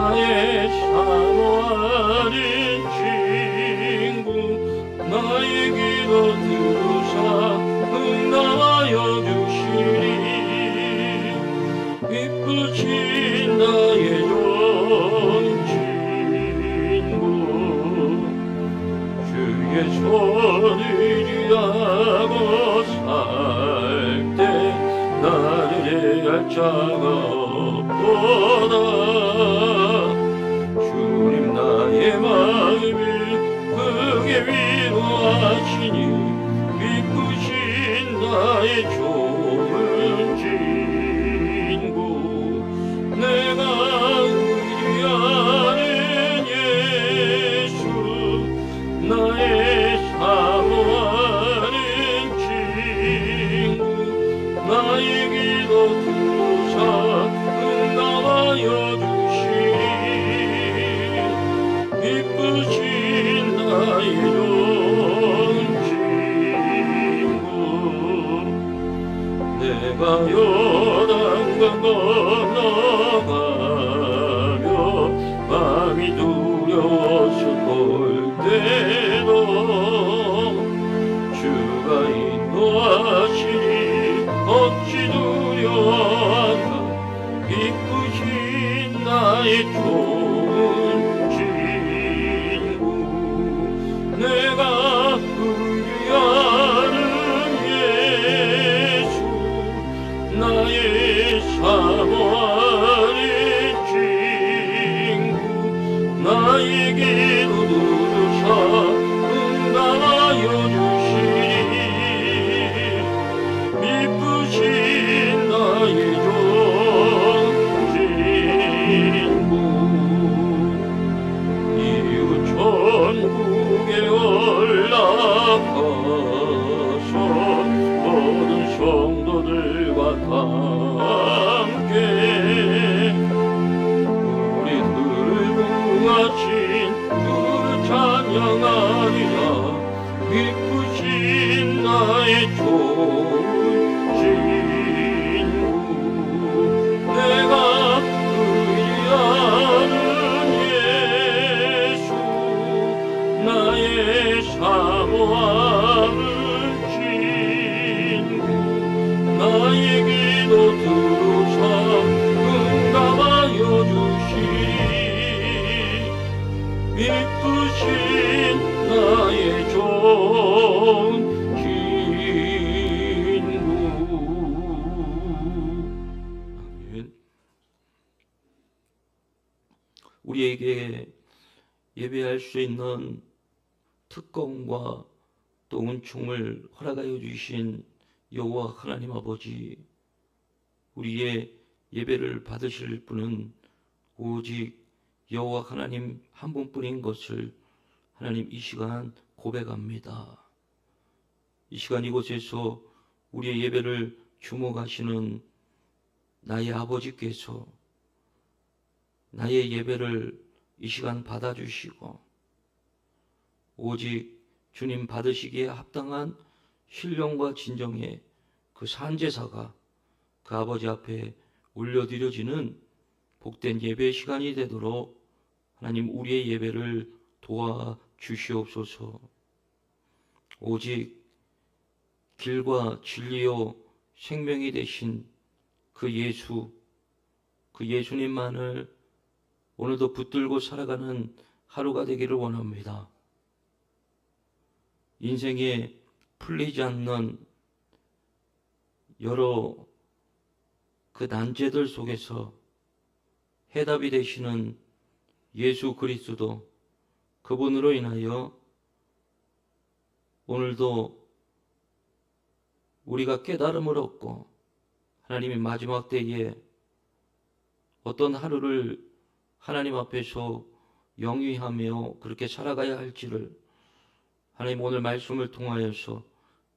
나의 사모하는 친구 나의 기도 들으사 응답하여 주시리. 이쁘신 나의 좋은 친구 주의 손을 쥐하고 살 때 나를 해할 자가 없도다 주 성도들과 함 이쁘신 나의 좋은 친구 우리에게 예배할 수 있는 특권과 또 은총을 허락하여 주신 여호와 하나님 아버지 우리의 예배를 받으실 분은 오직 여호와 하나님 한 분뿐인 것을 하나님 이 시간 고백합니다. 이 시간 이곳에서 우리의 예배를 주목하시는 나의 아버지께서 나의 예배를 이 시간 받아주시고 오직 주님 받으시기에 합당한 신령과 진정의 그 산제사가 그 아버지 앞에 올려드려지는 복된 예배 시간이 되도록 하나님 우리의 예배를 도와 주시옵소서. 오직 길과 진리요 생명이 되신 그 예수, 그 예수님만을 오늘도 붙들고 살아가는 하루가 되기를 원합니다. 인생에 풀리지 않는 여러 그 난제들 속에서 해답이 되시는 예수 그리스도 그분으로 인하여 오늘도 우리가 깨달음을 얻고 하나님이 마지막 때에 어떤 하루를 하나님 앞에서 영위하며 그렇게 살아가야 할지를 하나님 오늘 말씀을 통하여서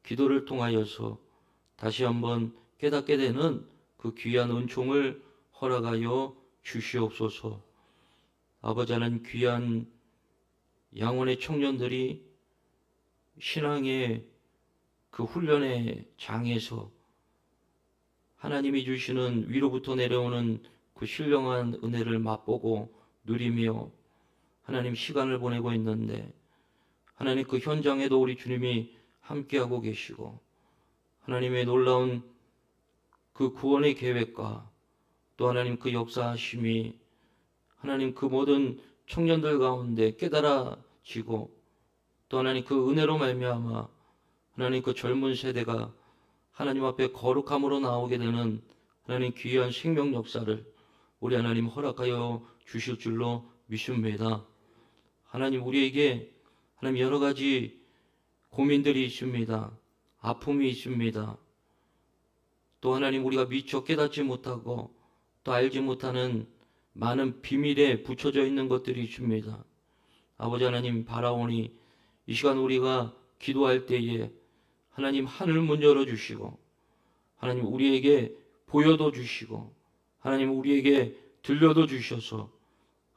기도를 통하여서 다시 한번 깨닫게 되는 그 귀한 은총을 허락하여 주시옵소서. 아버지 하나님 귀한 양원의 청년들이 신앙의 그 훈련의 장에서 하나님이 주시는 위로부터 내려오는 그 신령한 은혜를 맛보고 누리며 하나님 시간을 보내고 있는데 하나님 그 현장에도 우리 주님이 함께하고 계시고 하나님의 놀라운 그 구원의 계획과 또 하나님 그 역사하심이 하나님 그 모든 청년들 가운데 깨달아지고 또 하나님 그 은혜로 말미암아 하나님 그 젊은 세대가 하나님 앞에 거룩함으로 나오게 되는 하나님 귀한 생명 역사를 우리 하나님 허락하여 주실 줄로 믿습니다. 하나님 우리에게 하나님 여러 가지 고민들이 있습니다. 아픔이 있습니다. 또 하나님 우리가 미처 깨닫지 못하고 또 알지 못하는 많은 비밀에 붙여져 있는 것들이 있습니다. 아버지 하나님 바라오니 이 시간 우리가 기도할 때에 하나님 하늘 문 열어 주시고 하나님 우리에게 보여도 주시고 하나님 우리에게 들려도 주셔서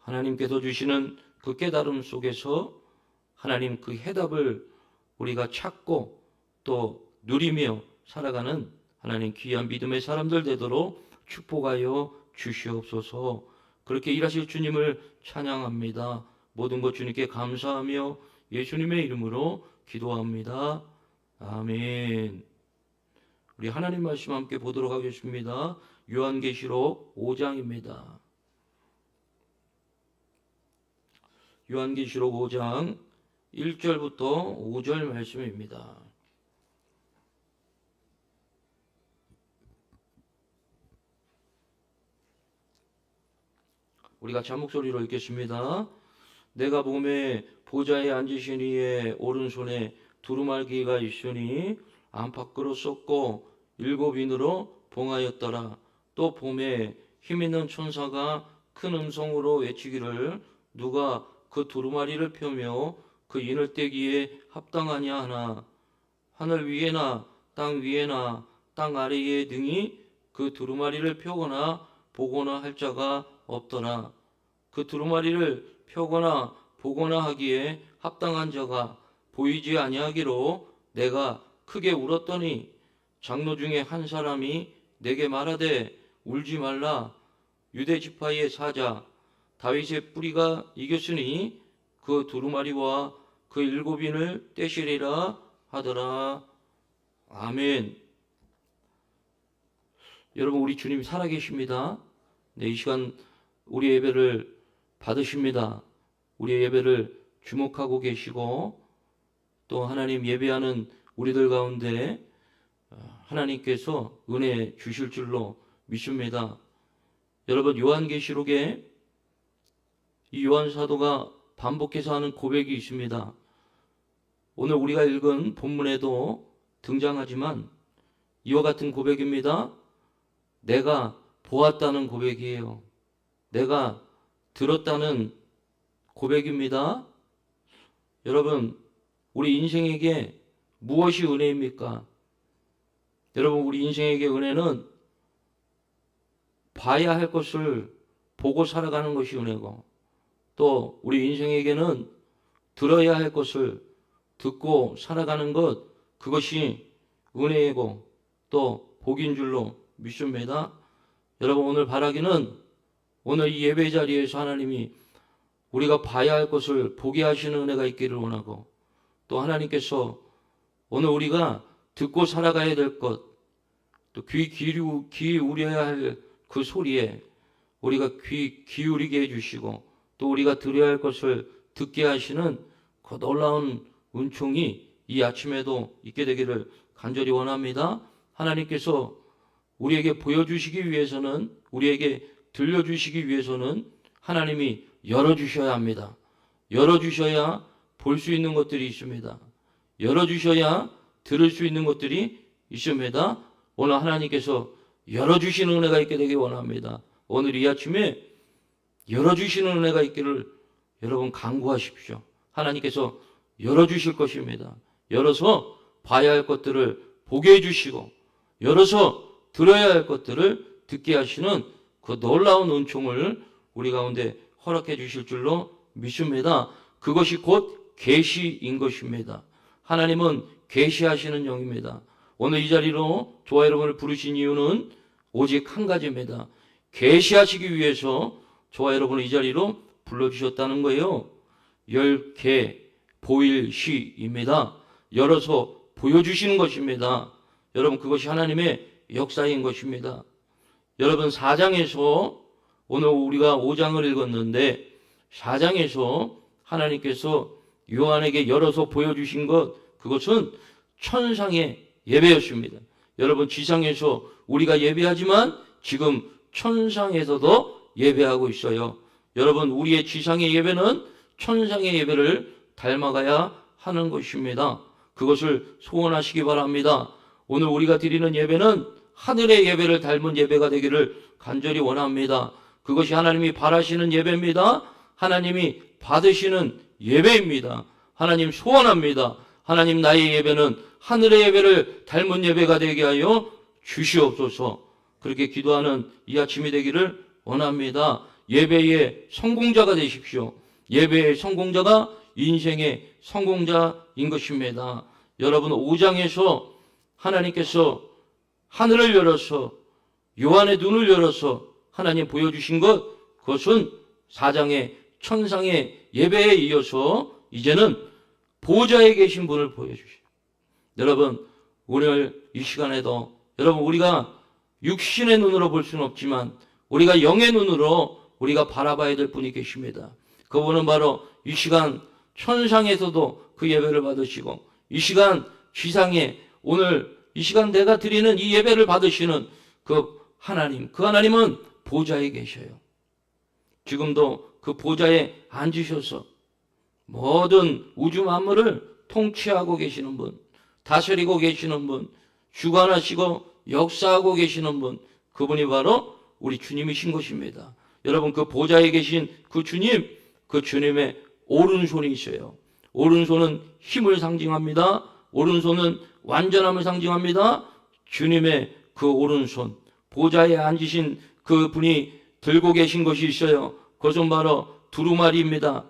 하나님께서 주시는 그 깨달음 속에서 하나님 그 해답을 우리가 찾고 또 누리며 살아가는 하나님 귀한 믿음의 사람들 되도록 축복하여 주시옵소서. 그렇게 일하실 주님을 찬양합니다. 모든 것 주님께 감사하며 예수님의 이름으로 기도합니다. 아멘. 우리 하나님 말씀 함께 보도록 하겠습니다. 요한계시록 5장입니다. 요한계시록 5장 1절부터 5절 말씀입니다. 우리가 자 목소리로 읽겠습니다. 내가 봄에 보좌에 앉으신 이의 오른손에 두루마기가 있으니 안팎으로 쏟고 일곱 인으로 봉하였더라. 또 봄에 힘 있는 천사가 큰 음성으로 외치기를 누가 그 두루마리를 펴며 그 인을 떼기에 합당하냐 하나 하늘 위에나 땅 위에나 땅 아래에 등이 그 두루마리를 펴거나 보거나 할 자가 없더라. 그 두루마리를 펴거나 보거나 하기에 합당한 자가 보이지 아니하기로 내가 크게 울었더니 장로 중에 한 사람이 내게 말하되 울지 말라. 유대 지파의 사자 다윗의 뿌리가 이겼으니 그 두루마리와 그 일곱인을 떼시리라 하더라. 아멘. 여러분 우리 주님 살아계십니다. 네, 이 시간 우리 예배를 받으십니다. 우리의 예배를 주목하고 계시고 또 하나님 예배하는 우리들 가운데 어, 하나님께서 은혜 주실 줄로 믿습니다. 여러분 요한계시록에 이 요한 사도가 반복해서 하는 고백이 있습니다. 오늘 우리가 읽은 본문에도 등장하지만 이와 같은 고백입니다. 내가 보았다는 고백이에요. 내가 들었다는 고백입니다. 여러분, 우리 인생에게 무엇이 은혜입니까? 여러분, 우리 인생에게 은혜는 봐야 할 것을 보고 살아가는 것이 은혜고, 또 우리 인생에게는 들어야 할 것을 듣고 살아가는 것, 그것이 은혜이고, 또 복인 줄로 믿습니다. 여러분, 오늘 바라기는 오늘 이 예배 자리에서 하나님이 우리가 봐야 할 것을 보게 하시는 은혜가 있기를 원하고 또 하나님께서 오늘 우리가 듣고 살아가야 될 것, 또 귀 기울여, 기울여야 할 그 소리에 우리가 귀 기울이게 해주시고 또 우리가 들어야 할 것을 듣게 하시는 그 놀라운 은총이 이 아침에도 있게 되기를 간절히 원합니다. 하나님께서 우리에게 보여주시기 위해서는 우리에게 들려주시기 위해서는 하나님이 열어주셔야 합니다. 열어주셔야 볼 수 있는 것들이 있습니다. 열어주셔야 들을 수 있는 것들이 있습니다. 오늘 하나님께서 열어주시는 은혜가 있게 되기 원합니다. 오늘 이 아침에 열어주시는 은혜가 있기를 여러분 강구하십시오. 하나님께서 열어주실 것입니다. 열어서 봐야 할 것들을 보게 해주시고, 열어서 들어야 할 것들을 듣게 하시는 그 놀라운 은총을 우리 가운데 허락해 주실 줄로 믿습니다. 그것이 곧 계시인 것입니다. 하나님은 계시하시는 영입니다. 오늘 이 자리로 저와 여러분을 부르신 이유는 오직 한 가지입니다. 계시하시기 위해서 저와 여러분을 이 자리로 불러주셨다는 거예요. 열 개 보일시입니다. 열어서 보여주시는 것입니다. 여러분 그것이 하나님의 역사인 것입니다. 여러분 4장에서 오늘 우리가 5장을 읽었는데 4장에서 하나님께서 요한에게 열어서 보여주신 것 그것은 천상의 예배였습니다. 여러분 지상에서 우리가 예배하지만 지금 천상에서도 예배하고 있어요. 여러분 우리의 지상의 예배는 천상의 예배를 닮아가야 하는 것입니다. 그것을 소원하시기 바랍니다. 오늘 우리가 드리는 예배는 하늘의 예배를 닮은 예배가 되기를 간절히 원합니다. 그것이 하나님이 바라시는 예배입니다. 하나님이 받으시는 예배입니다. 하나님 소원합니다. 하나님 나의 예배는 하늘의 예배를 닮은 예배가 되게 하여 주시옵소서. 그렇게 기도하는 이 아침이 되기를 원합니다. 예배의 성공자가 되십시오. 예배의 성공자가 인생의 성공자인 것입니다. 여러분 5장에서 하나님께서 하늘을 열어서 요한의 눈을 열어서 하나님 보여주신 것 그것은 4장의 천상의 예배에 이어서 이제는 보좌에 계신 분을 보여주시오. 여러분 오늘 이 시간에도 여러분 우리가 육신의 눈으로 볼 수는 없지만 우리가 영의 눈으로 우리가 바라봐야 될 분이 계십니다. 그분은 바로 이 시간 천상에서도 그 예배를 받으시고 이 시간 지상에 오늘 이 시간 내가 드리는 이 예배를 받으시는 그 하나님, 그 하나님은 보좌에 계셔요. 지금도 그 보좌에 앉으셔서 모든 우주 만물을 통치하고 계시는 분, 다스리고 계시는 분, 주관하시고 역사하고 계시는 분, 그분이 바로 우리 주님이신 것입니다. 여러분 그 보좌에 계신 그 주님, 그 주님의 오른손이 있어요. 오른손은 힘을 상징합니다. 오른손은 완전함을 상징합니다. 주님의 그 오른손, 보좌에 앉으신 그 분이 들고 계신 것이 있어요. 그것은 바로 두루마리입니다.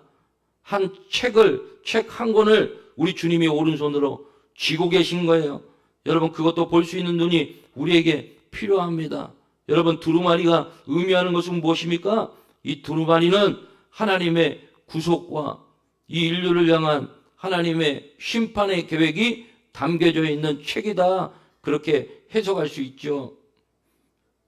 한 책을, 책 한 권을 우리 주님이 오른손으로 쥐고 계신 거예요. 여러분, 그것도 볼 수 있는 눈이 우리에게 필요합니다. 여러분, 두루마리가 의미하는 것은 무엇입니까? 이 두루마리는 하나님의 구속과 이 인류를 향한 하나님의 심판의 계획이 담겨져 있는 책이다. 그렇게 해석할 수 있죠.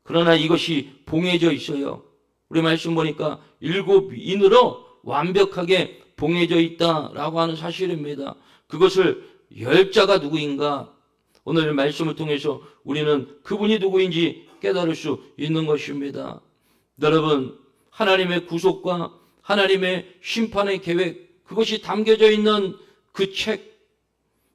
그러나 이것이 봉해져 있어요. 우리 말씀 보니까 일곱 인으로 완벽하게 봉해져 있다라고 하는 사실입니다. 그것을 열자가 누구인가? 오늘 말씀을 통해서 우리는 그분이 누구인지 깨달을 수 있는 것입니다. 여러분, 하나님의 구속과 하나님의 심판의 계획, 그것이 담겨져 있는 그 책,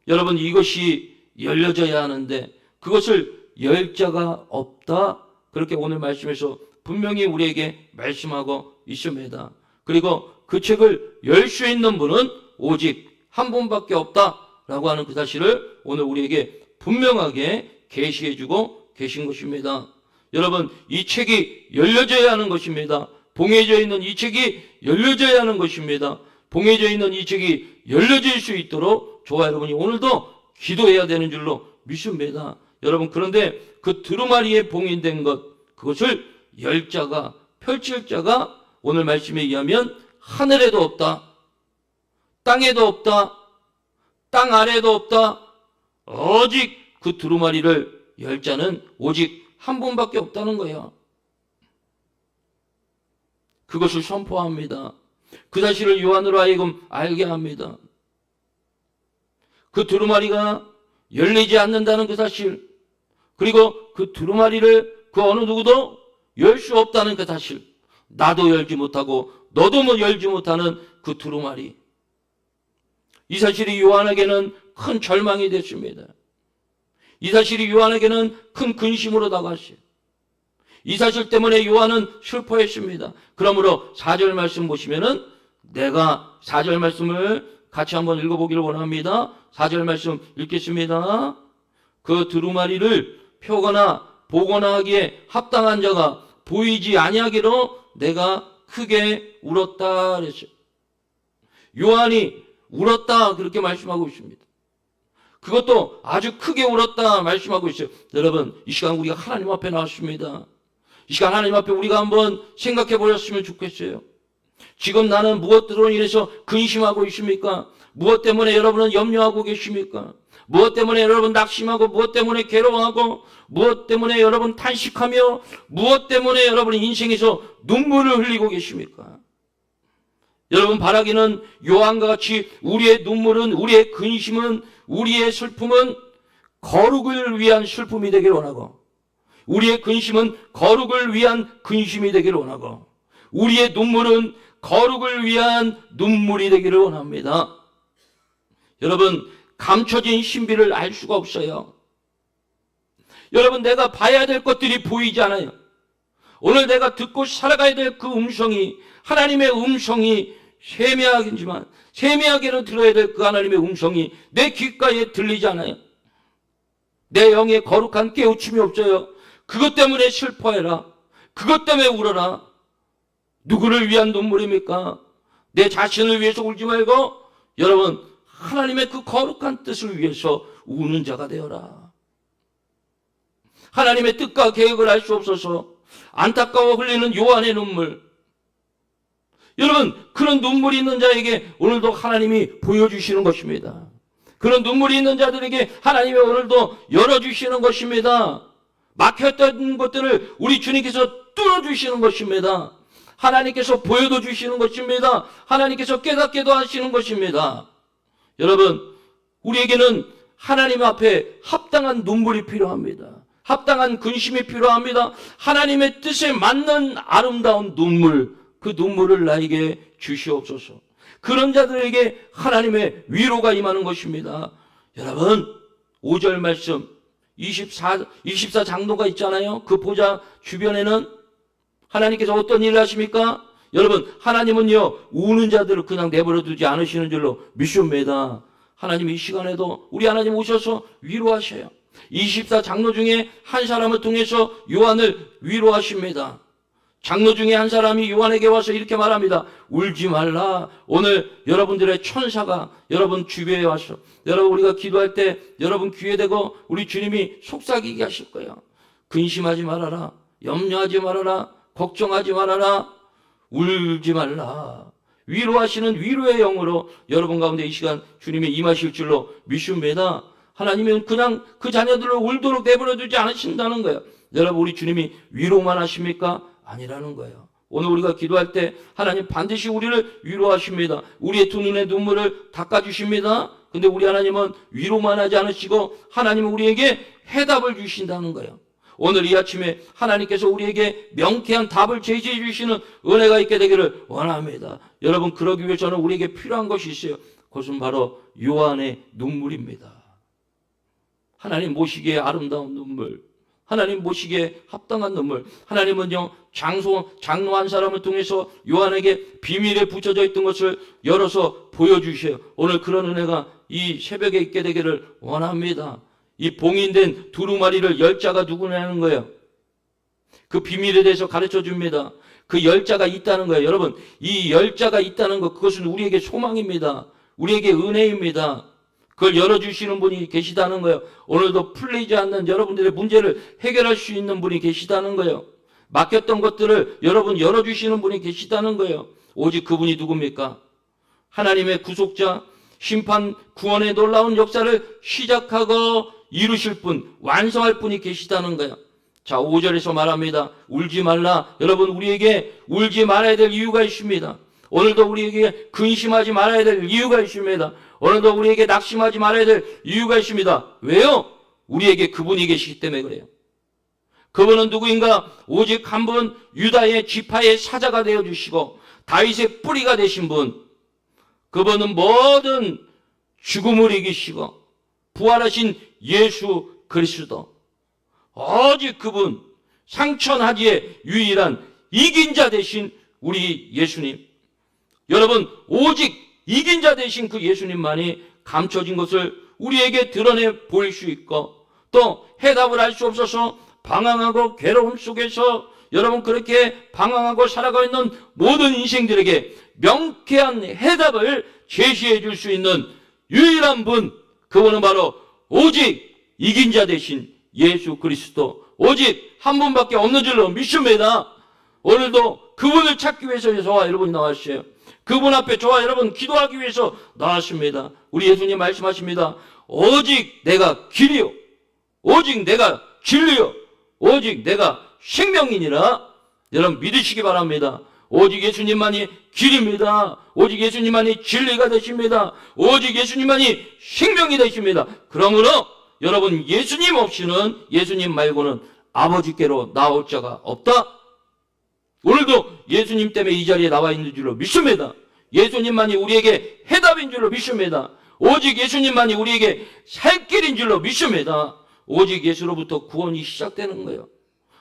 여러분 이것이 열려져야 하는데 그것을 열 자가 없다. 그렇게 오늘 말씀에서 분명히 우리에게 말씀하고 있습니다. 그리고 그 책을 열 수 있는 분은 오직 한 분밖에 없다라고 하는 그 사실을 오늘 우리에게 분명하게 계시해 주고 계신 것입니다. 여러분, 이 책이 열려져야 하는 것입니다. 봉해져 있는 이 책이 열려져야 하는 것입니다. 봉해져 있는 이 책이 열려질 수 있도록 저와 여러분이 오늘도 기도해야 되는 줄로 믿습니다. 여러분, 그런데 그 두루마리에 봉인된 것, 그것을 열 자가, 펼칠 자가 오늘 말씀에 의하면 하늘에도 없다. 땅에도 없다. 땅 아래에도 없다. 오직 그 두루마리를 열 자는 오직 한 분밖에 없다는 거야. 그것을 선포합니다. 그 사실을 요한으로 하여금 알게 합니다. 그 두루마리가 열리지 않는다는 그 사실, 그리고 그 두루마리를 그 어느 누구도 열 수 없다는 그 사실, 나도 열지 못하고 너도 뭐 열지 못하는 그 두루마리. 이 사실이 요한에게는 큰 절망이 됐습니다. 이 사실이 요한에게는 큰 근심으로 다가왔어요. 이 사실 때문에 요한은 슬퍼했습니다. 그러므로 4절 말씀 보시면은 내가 4절 말씀을 같이 한번 읽어보기를 원합니다. 4절 말씀 읽겠습니다. 그 두루마리를 펴거나 보거나 하기에 합당한 자가 보이지 아니하기로 내가 크게 울었다 그랬어요. 요한이 울었다 그렇게 말씀하고 있습니다. 그것도 아주 크게 울었다 말씀하고 있어요. 여러분 이 시간 우리가 하나님 앞에 나왔습니다. 이 시간 하나님 앞에 우리가 한번 생각해 보셨으면 좋겠어요. 지금 나는 무엇으로 인해서 근심하고 있습니까? 무엇 때문에 여러분은 염려하고 계십니까? 무엇 때문에 여러분 낙심하고 무엇 때문에 괴로워하고 무엇 때문에 여러분 탄식하며 무엇 때문에 여러분 인생에서 눈물을 흘리고 계십니까? 여러분 바라기는 요한과 같이 우리의 눈물은 우리의 근심은 우리의 슬픔은 거룩을 위한 슬픔이 되길 원하고 우리의 근심은 거룩을 위한 근심이 되기를 원하고 우리의 눈물은 거룩을 위한 눈물이 되기를 원합니다. 여러분 감춰진 신비를 알 수가 없어요. 여러분 내가 봐야 될 것들이 보이지 않아요. 오늘 내가 듣고 살아가야 될 그 음성이 하나님의 음성이 세미하겠지만 세미하게는 들어야 될 그 하나님의 음성이 내 귓가에 들리지 않아요. 내 영에 거룩한 깨우침이 없어요. 그것 때문에 슬퍼해라. 그것 때문에 울어라. 누구를 위한 눈물입니까? 내 자신을 위해서 울지 말고 여러분 하나님의 그 거룩한 뜻을 위해서 우는 자가 되어라. 하나님의 뜻과 계획을 알 수 없어서 안타까워 흘리는 요한의 눈물. 여러분 그런 눈물이 있는 자에게 오늘도 하나님이 보여주시는 것입니다. 그런 눈물이 있는 자들에게 하나님이 오늘도 열어주시는 것입니다. 막혔던 것들을 우리 주님께서 뚫어주시는 것입니다. 하나님께서 보여도 주시는 것입니다. 하나님께서 깨닫게도 하시는 것입니다. 여러분, 우리에게는 하나님 앞에 합당한 눈물이 필요합니다. 합당한 근심이 필요합니다. 하나님의 뜻에 맞는 아름다운 눈물, 그 눈물을 나에게 주시옵소서. 그런 자들에게 하나님의 위로가 임하는 것입니다. 여러분, 5절 말씀, 24, 24 장로가 있잖아요. 그 보좌 주변에는 하나님께서 어떤 일을 하십니까? 여러분, 하나님은요, 우는 자들을 그냥 내버려 두지 않으시는 줄로 믿습니다. 하나님 이 시간에도 우리 하나님 오셔서 위로하셔요. 24 장로 중에 한 사람을 통해서 요한을 위로하십니다. 장로 중에 한 사람이 요한에게 와서 이렇게 말합니다. 울지 말라. 오늘 여러분들의 천사가 여러분 주변에 와서 여러분 우리가 기도할 때 여러분 귀에 대고 우리 주님이 속삭이게 하실 거예요. 근심하지 말아라. 염려하지 말아라. 걱정하지 말아라. 울지 말라. 위로하시는 위로의 영으로 여러분 가운데 이 시간 주님이 임하실 줄로 믿습니다. 하나님은 그냥 그 자녀들을 울도록 내버려 두지 않으신다는 거예요. 여러분 우리 주님이 위로만 하십니까? 아니라는 거예요. 오늘 우리가 기도할 때 하나님 반드시 우리를 위로하십니다. 우리의 두 눈의 눈물을 닦아주십니다. 근데 우리 하나님은 위로만 하지 않으시고 하나님은 우리에게 해답을 주신다는 거예요. 오늘 이 아침에 하나님께서 우리에게 명쾌한 답을 제시해 주시는 은혜가 있게 되기를 원합니다. 여러분 그러기 위해서는 우리에게 필요한 것이 있어요. 그것은 바로 요한의 눈물입니다. 하나님 모시기에 아름다운 눈물, 하나님 모시기에 합당한 눈물. 하나님은요, 장소, 장로 한 사람을 통해서 요한에게 비밀에 붙여져 있던 것을 열어서 보여주셔요. 오늘 그런 은혜가 이 새벽에 있게 되기를 원합니다. 이 봉인된 두루마리를 열자가 누구냐는 거예요. 그 비밀에 대해서 가르쳐 줍니다. 그 열자가 있다는 거예요. 여러분, 이 열자가 있다는 것, 그것은 우리에게 소망입니다. 우리에게 은혜입니다. 그걸 열어주시는 분이 계시다는 거예요. 오늘도 풀리지 않는 여러분들의 문제를 해결할 수 있는 분이 계시다는 거예요. 막혔던 것들을 여러분 열어주시는 분이 계시다는 거예요. 오직 그분이 누굽니까? 하나님의 구속자, 심판, 구원의 놀라운 역사를 시작하고 이루실 분, 완성할 분이 계시다는 거예요. 자, 5절에서 말합니다. 울지 말라. 여러분, 우리에게 울지 말아야 될 이유가 있습니다. 오늘도 우리에게 근심하지 말아야 될 이유가 있습니다. 오늘도 우리에게 낙심하지 말아야 될 이유가 있습니다. 왜요? 우리에게 그분이 계시기 때문에 그래요. 그분은 누구인가? 오직 한 분 유다의 지파의 사자가 되어 주시고 다윗의 뿌리가 되신 분. 그분은 모든 죽음을 이기시고 부활하신 예수 그리스도. 오직 그분 상천하지의 유일한 이긴 자 되신 우리 예수님. 여러분 오직 이긴 자 되신 그 예수님만이 감춰진 것을 우리에게 드러내 보일 수 있고 또 해답을 알 수 없어서 방황하고 괴로움 속에서 여러분 그렇게 방황하고 살아가고 있는 모든 인생들에게 명쾌한 해답을 제시해 줄 수 있는 유일한 분 그분은 바로 오직 이긴 자 되신 예수 그리스도 오직 한 분밖에 없는 줄로 믿습니다. 오늘도 그분을 찾기 위해서 저와 여러분이 나왔어요. 그분 앞에 저와 여러분 기도하기 위해서 나왔습니다. 우리 예수님 말씀하십니다. 오직 내가 길이요. 오직 내가 진리요. 오직 내가 생명이니라. 여러분 믿으시기 바랍니다. 오직 예수님만이 길입니다. 오직 예수님만이 진리가 되십니다. 오직 예수님만이 생명이 되십니다. 그러므로 여러분 예수님 없이는 예수님 말고는 아버지께로 나올 자가 없다. 오늘도 예수님 때문에 이 자리에 나와 있는 줄로 믿습니다. 예수님만이 우리에게 해답인 줄로 믿습니다. 오직 예수님만이 우리에게 살 길인 줄로 믿습니다. 오직 예수로부터 구원이 시작되는 거예요.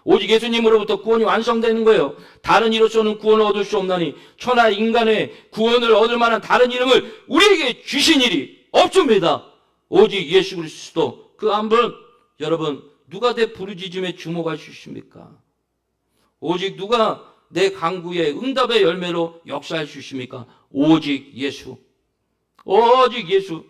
오직 예수님으로부터 구원이 완성되는 거예요. 다른 이로서는 구원을 얻을 수 없나니 천하 인간의 구원을 얻을 만한 다른 이름을 우리에게 주신 일이 없습니다. 오직 예수 그리스도 그 한 분 여러분 누가 내 부르짖음에 주목할 수 있습니까? 오직 누가 내 강구의 응답의 열매로 역사할 수 있습니까? 오직 예수. 오직 예수.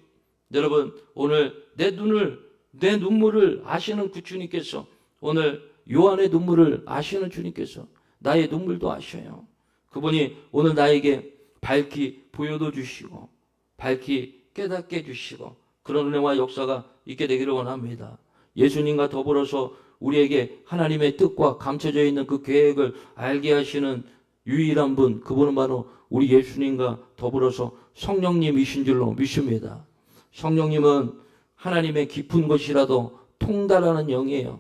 여러분, 오늘 내 눈을, 내 눈물을 아시는 그 주님께서 오늘 요한의 눈물을 아시는 주님께서 나의 눈물도 아셔요. 그분이 오늘 나에게 밝히 보여도 주시고, 밝히 깨닫게 해주시고, 그런 은혜와 역사가 있게 되기를 원합니다. 예수님과 더불어서 우리에게 하나님의 뜻과 감춰져 있는 그 계획을 알게 하시는 유일한 분, 그분은 바로 우리 예수님과 더불어서 성령님이신 줄로 믿습니다. 성령님은 하나님의 깊은 곳이라도 통달하는 영이에요.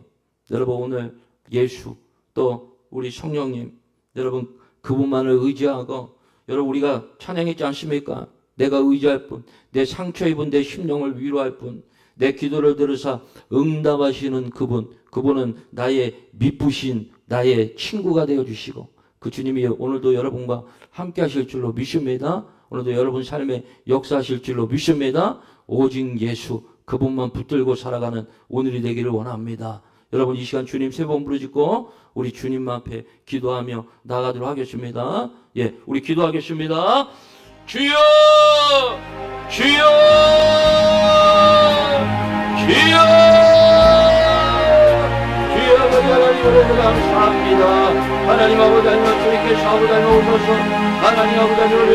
여러분 오늘 예수 또 우리 성령님 여러분 그분만을 의지하고 여러분 우리가 찬양했지 않습니까? 내가 의지할 분, 내 상처 입은 내 심령을 위로할 분, 내 기도를 들으사 응답하시는 그분, 그분은 나의 미쁘신 나의 친구가 되어 주시고 그 주님이 오늘도 여러분과 함께 하실 줄로 믿습니다. 오늘도 여러분 삶에 역사하실 줄로 믿습니다. 오직 예수 그분만 붙들고 살아가는 오늘이 되기를 원합니다. 여러분 이 시간 주님 세 번 부르짖고 우리 주님 앞에 기도하며 나가도록 하겠습니다. 예, 우리 기도하겠습니다. 주여! 주여! 주여! 하나님 감사합니다. 하나님 아버지 하나님 주님께 사부다니 오셔서 하나님 아버지 하나님